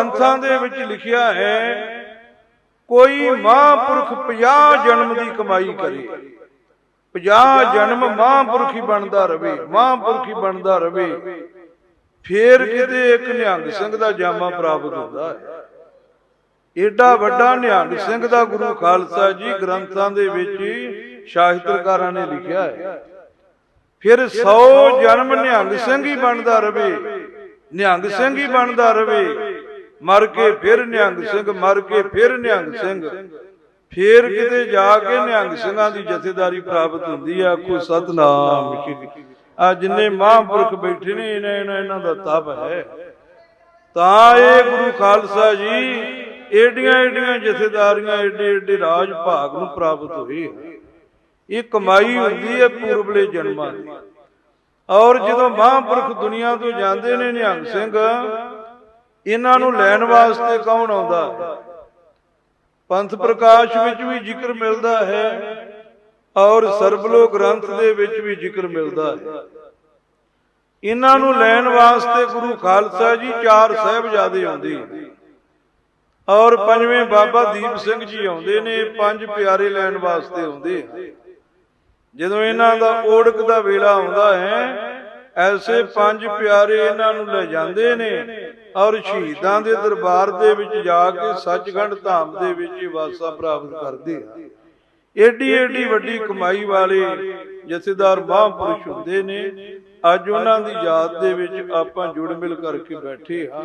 ਗ੍ਰੰਥਾਂ ਦੇ ਵਿੱਚ ਲਿਖਿਆ ਹੈ, ਕੋਈ ਮਹਾਂਪੁਰਖ 50 ਜਨਮ ਦੀ ਕਮਾਈ ਕਰੇ। 50 ਜਨਮ ਮਹਾਂਪੁਰਖ ਹੀ ਬਣਦਾ ਰਵੇ, ਮਹਾਂਪੁਰਖ ਹੀ ਬਣਦਾ ਰਵੇ। ਫੇਰ ਕਿਤੇ ਇੱਕ ਨਿਹੰਗ ਸਿੰਘ ਦਾ ਜਾਮਾ ਪ੍ਰਾਪਤ ਹੁੰਦਾ ਹੈ। ਏਡਾ ਵੱਡਾ ਨਿਹੰਗ ਸਿੰਘ ਦਾ ਗੁਰੂ ਖਾਲਸਾ ਜੀ ਗ੍ਰੰਥਾਂ ਦੇ ਵਿੱਚ ਸ਼ਾਸਤਰਕਾਰਾਂ ਨੇ ਲਿਖਿਆ ਹੈ। ਫਿਰ 100 ਜਨਮ ਨਿਹੰਗ ਸਿੰਘ ਹੀ ਬਣਦਾ ਰਵੇ, ਨਿਹੰਗ ਸਿੰਘ ਹੀ ਬਣਦਾ ਰਵੇ। ਮਰ ਕੇ ਫਿਰ ਨਿਹੰਗ ਸਿੰਘ, ਮਰ ਕੇ ਫਿਰ ਨਿਹੰਗ ਸਿੰਘ। ਫੇਰ ਕਿਤੇ ਜਾ ਕੇ ਨਿਹੰਗ ਸਿੰਘਾਂ ਦੀ ਜਥੇਦਾਰੀ ਪ੍ਰਾਪਤ ਹੁੰਦੀ ਆ, ਆਖੋ, ਸਤਨਾਮ ਆ ਜਿੰਨੇ ਮਹਾਂਪੁਰਖ ਬੈਠੇ ਨੇ ਇਹਨਾਂ ਇਹਨਾਂ ਦਾ ਤਪ ਹੈ। ਤਾਂ ਇਹ ਗੁਰੂ ਖਾਲਸਾ ਜੀ, ਏਡੀਆਂ ਏਡੀਆਂ ਜਥੇਦਾਰੀਆਂ, ਏਡੇ ਏਡੇ ਰਾਜ ਭਾਗ ਨੂੰ ਪ੍ਰਾਪਤ ਹੋਏ। ਇਹ ਕਮਾਈ ਹੁੰਦੀ ਹੈ ਪੂਰਬਲੇ ਜਨਮਾਂ ਦੀ। ਔਰ ਜਦੋਂ ਮਹਾਂਪੁਰਖ ਦੁਨੀਆ ਤੋਂ ਜਾਂਦੇ ਨੇ ਨਿਹੰਗ ਸਿੰਘ ਇਹਨਾਂ ਨੂੰ ਲੈਣ ਵਾਸਤੇ ਕੌਣ ਆਉਂਦਾ? ਹੈ ਪੰਥ ਪ੍ਰਕਾਸ਼ ਵਿੱਚ ਵੀ ਜ਼ਿਕਰ ਮਿਲਦਾ ਹੈ ਔਰ ਸਰਬਲੋ ਗ੍ਰੰਥ ਦੇ ਵਿੱਚ ਵੀ ਜ਼ਿਕਰ ਮਿਲਦਾ ਹੈ। ਇਹਨਾਂ ਨੂੰ ਲੈਣ ਵਾਸਤੇ ਗੁਰੂ ਖਾਲਸਾ ਜੀ ਚਾਰ ਸਾਹਿਬਜ਼ਾਦੇ ਆਉਂਦੇ ਔਰ ਪੰਜਵੇਂ ਬਾਬਾ ਦੀਪ ਸਿੰਘ ਜੀ ਆਉਂਦੇ ਨੇ ਪੰਜ ਪਿਆਰੇ ਲੈਣ ਵਾਸਤੇ ਆਉਂਦੇ ਜਦੋਂ ਇਹਨਾਂ ਦਾ ਓੜਕ ਦਾ ਵੇਲਾ ਆਉਂਦਾ ਹੈ ਐਸੇ ਪੰਜ ਪਿਆਰੇ ਇਹਨਾਂ ਨੂੰ ਲੈ ਜਾਂਦੇ ਨੇ ਔਰ ਸ਼ਹੀਦਾਂ ਦੇ ਦਰਬਾਰ ਦੇ ਵਿੱਚ ਜਾ ਕੇ ਸੱਚਖੰਡ ਧਾਮ ਦੇ ਵਿੱਚ ਵਾਸਾ ਪ੍ਰਾਪਤ ਕਰਦੇ ਆ। ਏਡੀ ਏਡੀ ਵੱਡੀ ਕਮਾਈ ਵਾਲੇ ਜਥੇਦਾਰ ਮਹਾਂਪੁਰਸ਼ ਹੁੰਦੇ ਨੇ। ਅੱਜ ਉਹਨਾਂ ਦੀ ਯਾਦ ਦੇ ਵਿੱਚ ਆਪਾਂ ਜੁੜ ਮਿਲ ਕਰਕੇ ਬੈਠੇ ਹਾਂ।